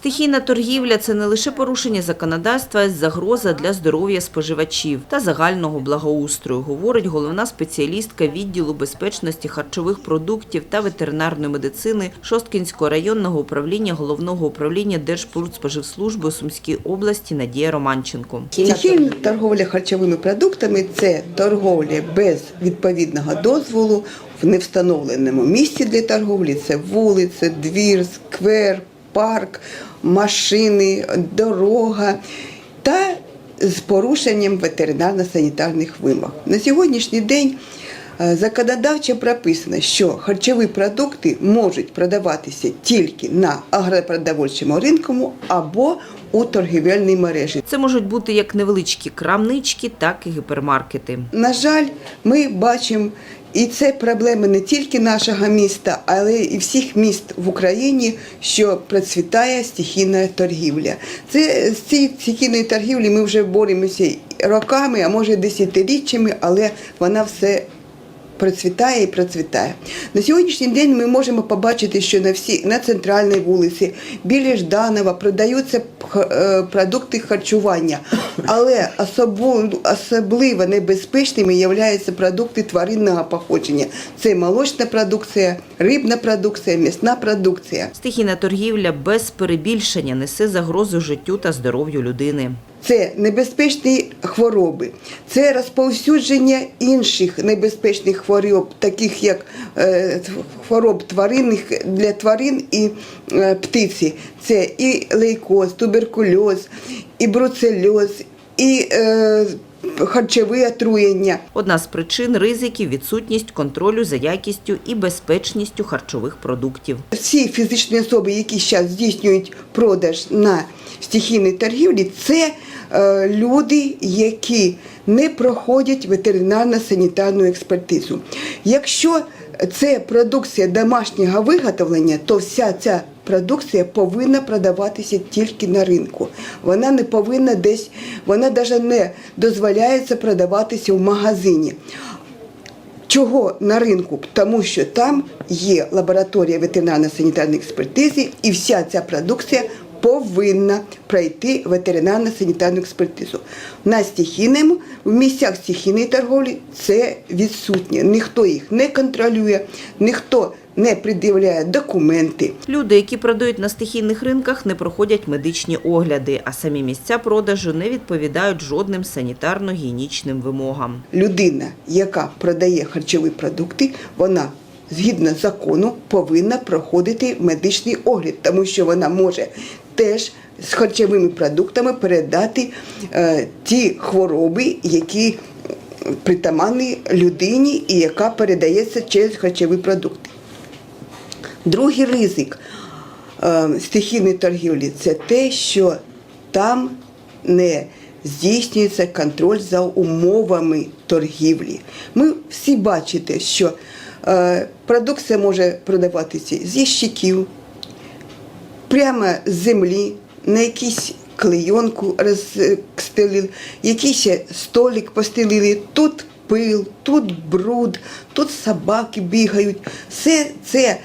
Стихійна торгівля це не лише порушення законодавства, а й загроза для здоров'я споживачів та загального благоустрою, говорить головна спеціалістка відділу безпечності харчових продуктів та ветеринарної медицини Шосткінського районного управління головного управління Держпродспоживслужби у Сумській області Надія Романченко. Стихійна торговля харчовими продуктами це торговля без відповідного дозволу в невстановленому місці для торговлі. Це вулиця, двір, сквер, парк, машини, дорога та з порушенням ветеринарно-санітарних вимог. На сьогоднішній день е, законодавчо прописано, що харчові продукти можуть продаватися тільки на агропродовольчому ринку або у торгівельній мережі. Це можуть бути як невеличкі крамнички, так і гіпермаркети. На жаль, ми бачимо, і це проблема не тільки нашого міста, але і всіх міст в Україні, що процвітає стихійна торгівля. Це з цієї стихійної торгівлі ми вже боремося роками, а може десятиріччями, але вона все. Процвітає і процвітає. На сьогоднішній день ми можемо побачити, що на всі на центральній вулиці біля Жданова продаються е, продукти харчування, але особливо небезпечними являються продукти тваринного походження. Це молочна продукція, рибна продукція, м'ясна продукція. Стихійна торгівля без перебільшення несе загрозу життю та здоров'ю людини. Це небезпечні хвороби, це розповсюдження інших небезпечних хвороб, таких як е, хвороб тваринних для тварин і е, птиці. Це і лейкоз, туберкульоз, і бруцельоз, і е, харчові отруєння. Одна з причин ризиків відсутність контролю за якістю і безпечністю харчових продуктів. Всі фізичні особи, які зараз здійснюють продаж на стихійній торгівлі, це люди, які не проходять ветеринарно-санітарну експертизу. Якщо це продукція домашнього виготовлення, то вся ця продукція повинна продаватися тільки на ринку. Вона не повинна десь, вона навіть не дозволяється продаватися в магазині. Чого на ринку? Тому що там є лабораторія ветеринарно-санітарної експертизи, і вся ця продукція повинна пройти ветеринарно-санітарну експертизу. На стихійному, в місцях стихійної торговлі це відсутнє. Ніхто їх не контролює, ніхто не пред'являє документи. Люди, які продають на стихійних ринках, не проходять медичні огляди, а самі місця продажу не відповідають жодним санітарно-гігієнічним вимогам. Людина, яка продає харчові продукти, вона згідно закону повинна проходити медичний огляд, тому що вона може теж з харчовими продуктами передати е, ті хвороби, які притаманні людині і яка передається через харчові продукти. Другий ризик е, стихійної торгівлі це те, що там не здійснюється контроль за умовами торгівлі. Ми всі бачите, що е, продукція може продаватися зі щиків, прямо з землі, на якійсь клейонку розстелили, якийсь столик постелили, тут пил, тут бруд, тут собаки бігають. Все це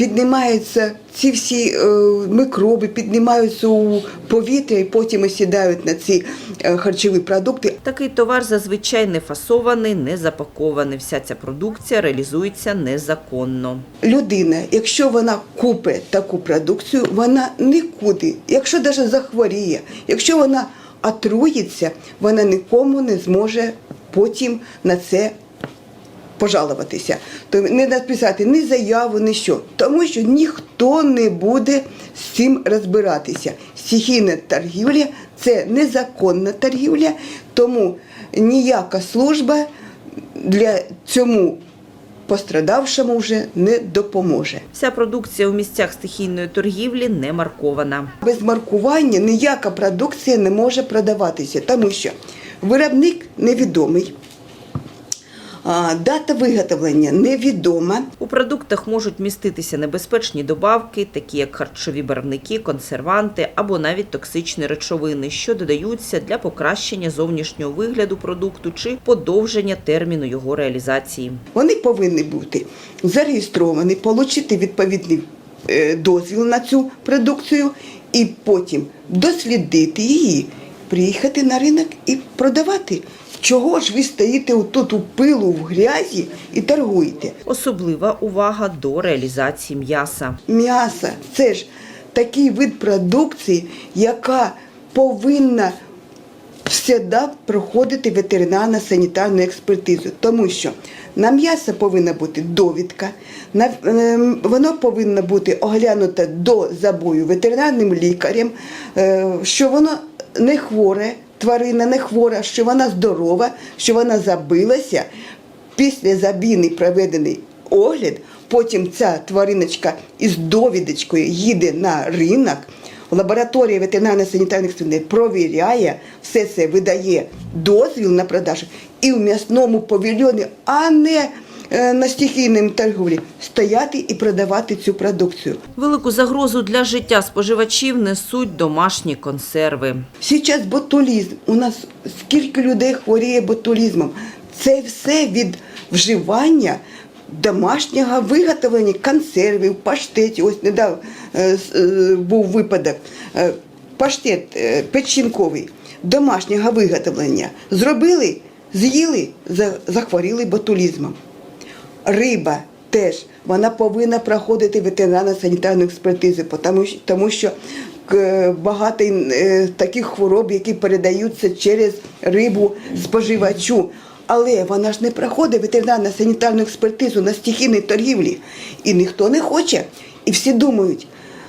піднімаються, ці всі е, мікроби піднімаються у повітря і потім осідають на ці е, харчові продукти. Такий товар зазвичай не фасований, не запакований. Вся ця продукція реалізується незаконно. Людина, якщо вона купить таку продукцію, вона нікуди, якщо навіть захворіє, якщо вона отруїться, вона нікому не зможе потім на це пожалуватися. То не написати ні заяву, ні що. Тому що ніхто не буде з цим розбиратися. Стихійна торгівля це незаконна торгівля, тому ніяка служба для цьому пострадавшому вже не допоможе. Вся продукція у місцях стихійної торгівлі не маркована. Без маркування ніяка продукція не може продаватися, тому що виробник невідомий, дата виготовлення невідома. У продуктах можуть міститися небезпечні добавки, такі як харчові барвники, консерванти або навіть токсичні речовини, що додаються для покращення зовнішнього вигляду продукту чи подовження терміну його реалізації. Вони повинні бути зареєстровані, отримати відповідний е, дозвіл на цю продукцію і потім дослідити її, приїхати на ринок і продавати. Чого ж ви стоїте тут у пилу, в грязі і торгуєте? Особлива увага до реалізації м'яса. М'ясо це ж такий вид продукції, яка повинна завжди проходити ветеринарно-санітарну експертизу, тому що на м'ясо повинна бути довідка, на, ем, воно повинно бути оглянуто до забою ветеринарним лікарем, е, що воно не хворе, тварина не хвора, що вона здорова, що вона забилася. Після забійний проведений огляд, потім ця твариночка із довідочкою їде на ринок. Лабораторія ветеринарно-санітарних експертиз провіряє, все це видає дозвіл на продажу і в м'ясному павільйоні, а не на стихійному торговлі стояти і продавати цю продукцію. Велику загрозу для життя споживачів несуть домашні консерви. Зараз ботулізм. У нас скільки людей хворіє ботулізмом. Це все від вживання домашнього виготовлення консервів, паштетів. Ось недавно е, с- е, був випадок. Е, Паштет е, печінковий домашнього виготовлення. Зробили, з'їли, захворіли ботулізмом. Риба теж вона повинна проходити ветеринарно-санітарну експертизу, тому що, багато е, таких хвороб, які передаються через рибу споживачу. Але вона ж не проходить ветеринарно-санітарну експертизу на стихійній торгівлі. І ніхто не хоче. І всі думають,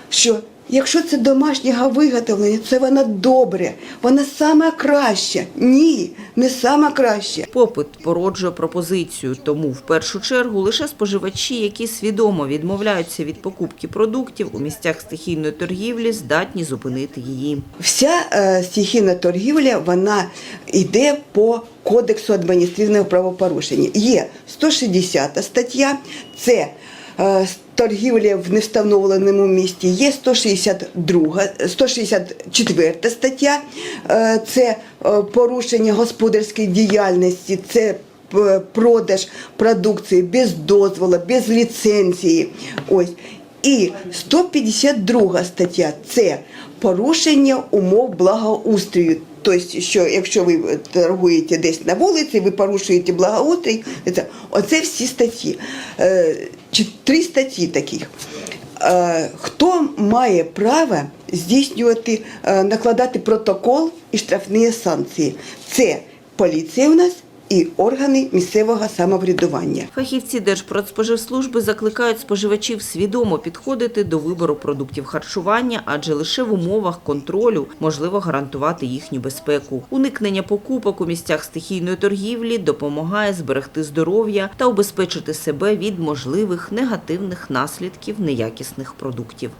що якщо це домашнього виготовлення, це вона добре, вона сама краща. Ні, не сама краща. Попит породжує пропозицію, тому в першу чергу лише споживачі, які свідомо відмовляються від покупки продуктів у місцях стихійної торгівлі, здатні зупинити її. Вся е, стихійна торгівля вона йде по кодексу адміністративного правопорушення. Є 160 стаття, це е, торгівля в невстановленому місті. Є 162, 164 стаття, е, це е, порушення господарської діяльності. Це продаж продукції без дозволу, без ліцензії. Ось. І 152 стаття це порушення умов благоустрою. Тобто, що якщо ви торгуєте десь на вулиці, ви порушуєте благоустрій, це, оце всі статті. Е, чи три статті таких. Е, Хто має право здійснювати, е, накладати протокол і штрафні санкції? Це поліція у нас і органи місцевого самоврядування. Фахівці Держпродспоживслужби закликають споживачів свідомо підходити до вибору продуктів харчування, адже лише в умовах контролю можливо гарантувати їхню безпеку. Уникнення покупок у місцях стихійної торгівлі допомагає зберегти здоров'я та убезпечити себе від можливих негативних наслідків неякісних продуктів.